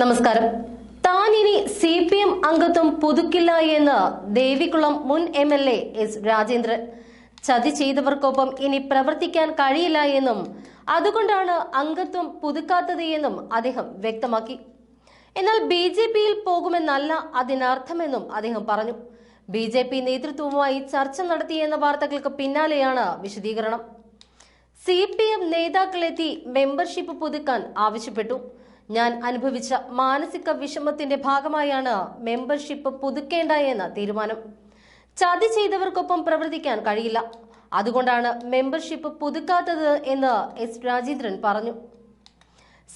നമസ്കാരം. താൻ ഇനി സി പി എം അംഗത്വം പുതുക്കില്ല എന്ന് ദേവികുളം മുൻ M L A S Rajendran. ചതി ചെയ്തവർക്കൊപ്പം ഇനി പ്രവർത്തിക്കാൻ കഴിയില്ല എന്നും അതുകൊണ്ടാണ് അംഗത്വം പുതുക്കാത്തത് എന്നും അദ്ദേഹം വ്യക്തമാക്കി. എന്നാൽ ബി ജെ പിയിൽ പോകുമെന്നല്ല അതിനർത്ഥമെന്നും അദ്ദേഹം പറഞ്ഞു. ബി ജെ പി നേതൃത്വവുമായി ചർച്ച നടത്തിയെന്ന വാർത്തകൾക്ക് പിന്നാലെയാണ് വിശദീകരണം. സി പി എം നേതാക്കളെത്തി മെമ്പർഷിപ്പ് പുതുക്കാൻ ആവശ്യപ്പെട്ടു. ഞാൻ അനുഭവിച്ച മാനസിക വിഷമത്തിന്റെ ഭാഗമായാണ് മെമ്പർഷിപ്പ് പുതുക്കേണ്ട എന്ന തീരുമാനം. ചതി ചെയ്തവർക്കൊപ്പം പ്രവർത്തിക്കാൻ കഴിയില്ല. അതുകൊണ്ടാണ് മെമ്പർഷിപ്പ് പുതുക്കാത്തത് എന്ന് എസ് രാജേന്ദ്രൻ പറഞ്ഞു.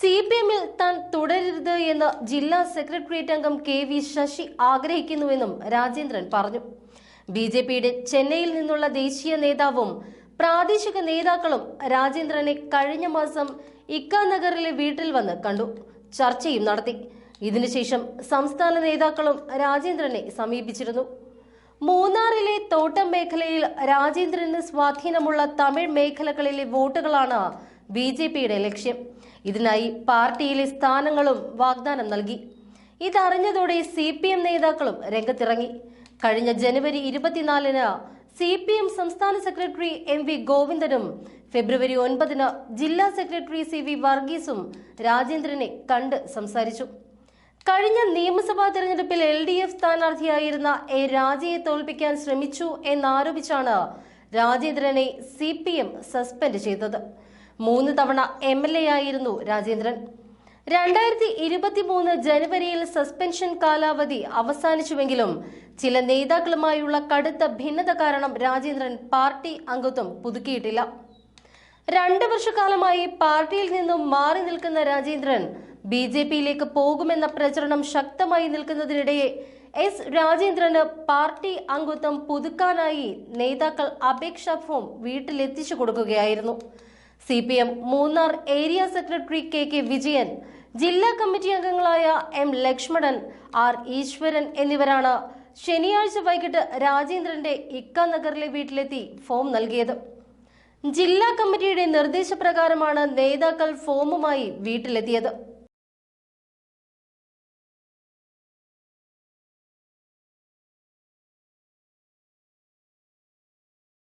സി പി എമ്മിൽ താൻ തുടരരുത് എന്ന് ജില്ലാ സെക്രട്ടേറിയറ്റ് അംഗം കെ വി ശശി ആഗ്രഹിക്കുന്നുവെന്നും രാജേന്ദ്രൻ പറഞ്ഞു. ബി ജെ പിയുടെ ചെന്നൈയിൽ നിന്നുള്ള ദേശീയ നേതാവും പ്രാദേശിക നേതാക്കളും രാജേന്ദ്രനെ കഴിഞ്ഞ മാസം ഇക്ക നഗറിലെ വീട്ടിൽ വന്ന് കണ്ടു. ചർച്ചയും നടത്തി. ഇതിനുശേഷം സംസ്ഥാന നേതാക്കളും രാജേന്ദ്രനെ സമീപിച്ചിരുന്നു. മൂന്നാറിലെ തോട്ടം മേഖലയിൽ രാജേന്ദ്രന് സ്വാധീനമുള്ള തമിഴ് മേഖലകളിലെ വോട്ടുകളാണ് ബി ജെ പിയുടെ ലക്ഷ്യം. ഇതിനായി പാർട്ടിയിലെ സ്ഥാനങ്ങളും വാഗ്ദാനം നൽകി. ഇതറിഞ്ഞതോടെ സി പി എം നേതാക്കളും രംഗത്തിറങ്ങി. കഴിഞ്ഞ ജനുവരി ഇരുപത്തിനാലിന് സി പി എം സംസ്ഥാന സെക്രട്ടറി എം വി ഗോവിന്ദനും ഫെബ്രുവരി ഒൻപതിന് ജില്ലാ സെക്രട്ടറി സി വി വർഗീസും രാജേന്ദ്രനെ കണ്ട് സംസാരിച്ചു. കഴിഞ്ഞ നിയമസഭാ തെരഞ്ഞെടുപ്പിൽ എൽ ഡി എഫ് സ്ഥാനാർത്ഥിയായിരുന്ന എ രാജയെ തോൽപ്പിക്കാൻ ശ്രമിച്ചു എന്നാരോപിച്ചാണ് രാജേന്ദ്രനെ സി പി എം സസ്പെൻഡ് ചെയ്തത്. മൂന്ന് തവണ എം എൽ എ ആയിരുന്നു രാജേന്ദ്രൻ. രണ്ടായിരത്തി ഇരുപത്തി മൂന്ന് ജനുവരിയിൽ സസ്പെൻഷൻ കാലാവധി അവസാനിച്ചുവെങ്കിലും ചില നേതാക്കളുമായുള്ള കടുത്ത ഭിന്നത കാരണം രാജേന്ദ്രൻ പാർട്ടി അംഗത്വം പുതുക്കിയിട്ടില്ല. രണ്ട് വർഷക്കാലമായി പാർട്ടിയിൽ നിന്നും മാറി നിൽക്കുന്ന രാജേന്ദ്രൻ ബി ജെ പിയിലേക്ക് പോകുമെന്ന പ്രചരണം ശക്തമായി നിൽക്കുന്നതിനിടെ എസ് രാജേന്ദ്രന് പാർട്ടി അംഗത്വം പുതുക്കാനായി നേതാക്കൾ അപേക്ഷാ ഫോം വീട്ടിലെത്തിച്ചു കൊടുക്കുകയായിരുന്നു. C P M Munnar area secretary K K Vijayan ജില്ലാ കമ്മിറ്റി അംഗങ്ങളായ എം ലക്ഷ്മണൻ ആർ ഈശ്വരൻ എന്നിവരാണ് ശനിയാഴ്ച വൈകിട്ട് രാജേന്ദ്രന്റെ ഇക്ക നഗറിലെ വീട്ടിലെത്തി ഫോം നൽകിയത്. ജില്ലാ കമ്മിറ്റിയുടെ നിർദ്ദേശപ്രകാരമാണ് നേതാക്കൾ ഫോമുമായി വീട്ടിലെത്തിയത്.